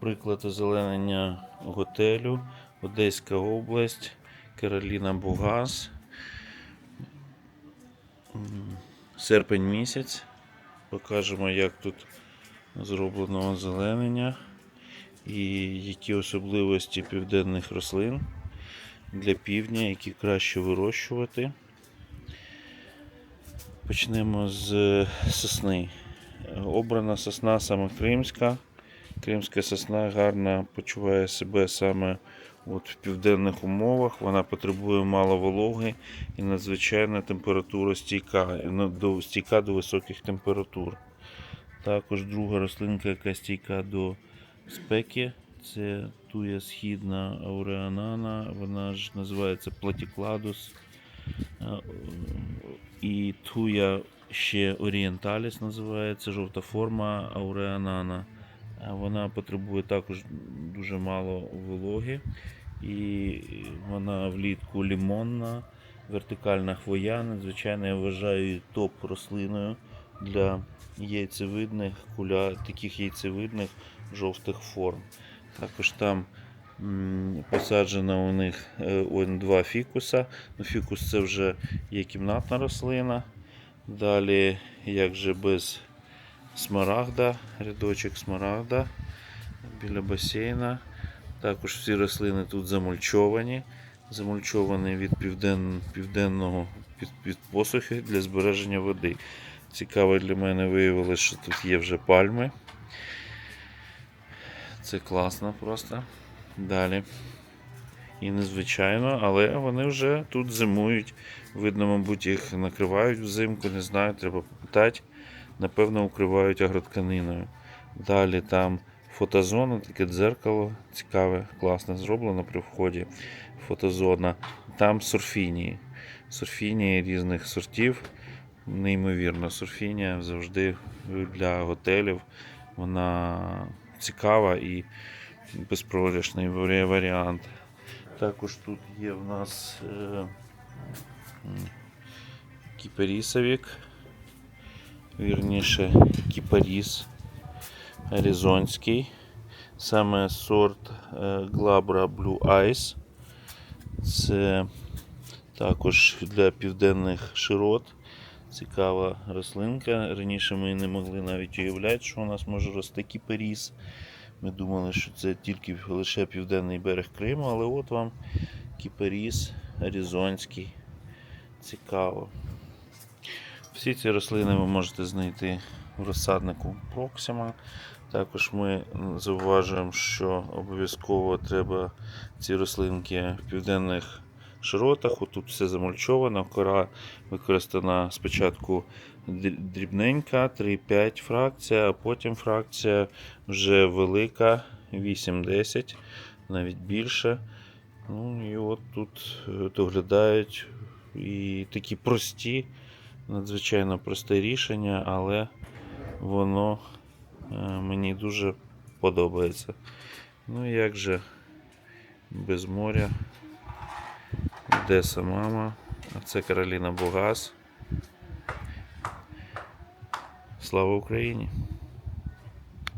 Приклад озеленення готелю, Одеська область, Кароліна Бугас. Серпень місяць. Покажемо, як тут зроблено озеленення і які особливості південних рослин для півдня, які краще вирощувати. Почнемо з сосни. Обрана сосна саме кримська. Кримська сосна гарно почуває себе саме от в південних умовах. Вона потребує мало вологи і надзвичайна температура стійка, до, стійка до високих температур. Також друга рослинка, яка стійка до спеки, це туя східна ауреанана, вона ж називається платікладус. Е, І туя ще орієнталіс називається, жовта форма ауреанана. Вона потребує також дуже мало вологи. І вона влітку лімонна, вертикальна хвоя. Надзвичайно я вважаю її топ рослиною для яйцевидних, куля, таких яйцевидних жовтих форм. Також там м, посаджено у них е, он, два фікуса. Ну, фікус це вже є кімнатна рослина. Далі, як же без смарагда, рядочок смарагда біля басейна. Також всі рослини тут замульчовані. Замульчовані від півден... південного під... від посухи для збереження води. Цікаво для мене виявилось, що тут є вже пальми. Це класно просто. Далі. І незвичайно, але вони вже тут зимують. Видно, мабуть, їх накривають взимку, не знаю, треба попитати. Напевно, укривають агротканиною. Далі там фотозона, таке дзеркало цікаве, класно зроблено при вході. Фотозона. Там сурфінії. Сурфінії різних сортів. Неймовірно, сурфінія завжди для готелів. Вона цікава і безпрограшний варіант. Також тут є в нас е, м, кіпарісовік, вірніше кіпаріс аризонський. Саме сорт е, Glabra Blue Eyes. Це також для південних широт. Цікава рослинка. Раніше ми не могли навіть уявляти, що у нас може рости кіпаріс. Ми думали, що це тільки лише південний берег Криму, але от вам кіпаріс аризонський. Цікаво. Всі ці рослини ви можете знайти в розсаднику Proxima. Також ми зауважуємо, що обов'язково треба ці рослинки в південних широтах. Отут все замульчовано, кора використана спочатку дрібненька, 3-5 фракція, а потім фракція вже велика, 8-10, навіть більше. Ну і от тут е, доглядають і такі прості, надзвичайно просте рішення, але воно е, мені дуже подобається. Ну як же без моря. Одеса мама, а це Кароліна Бугас. Слава Україні!